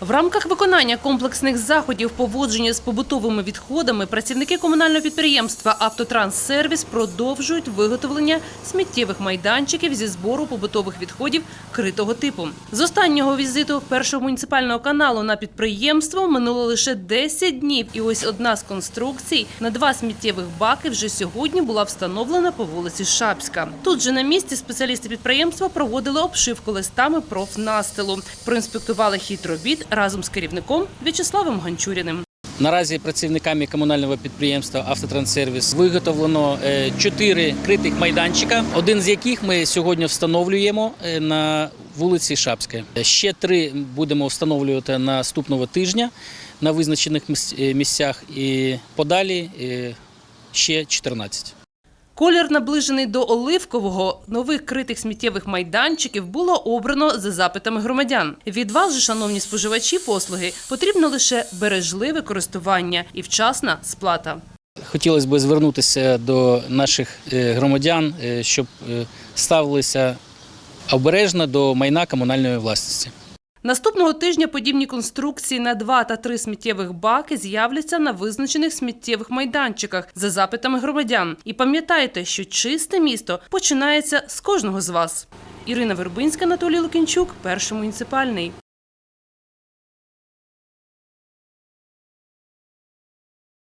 В рамках виконання комплексних заходів поводження з побутовими відходами працівники комунального підприємства «Автотранссервіс» продовжують виготовлення сміттєвих майданчиків зі збору побутових відходів критого типу. З останнього візиту першого муніципального каналу на підприємство минуло лише 10 днів, і ось одна з конструкцій на два сміттєвих баки вже сьогодні була встановлена по вулиці Шапська. Тут же на місці спеціалісти підприємства проводили обшивку листами профнастилу, проінспектували хід робіт разом з керівником В'ячеславом Ганчуріним. Наразі працівниками комунального підприємства «Автотранссервіс» виготовлено е, чотири критих майданчика, один з яких ми сьогодні встановлюємо е, на вулиці Шапська. Ще три будемо встановлювати наступного тижня на визначених е, місцях і подалі ще 14. Колір, наближений до оливкового, нових критих сміттєвих майданчиків було обрано за запитами громадян. Від вас же, шановні споживачі послуги, потрібно лише бережливе користування і вчасна сплата. Хотілося б звернутися до наших е, громадян, е, щоб е, ставилися обережно до майна комунальної власності. Наступного тижня подібні конструкції на два та три сміттєвих баки з'являться на визначених сміттєвих майданчиках за запитами громадян. І пам'ятайте, що чисте місто починається з кожного з вас. Ірина Вербинська, Анатолій Лукінчук, перший муніципальний.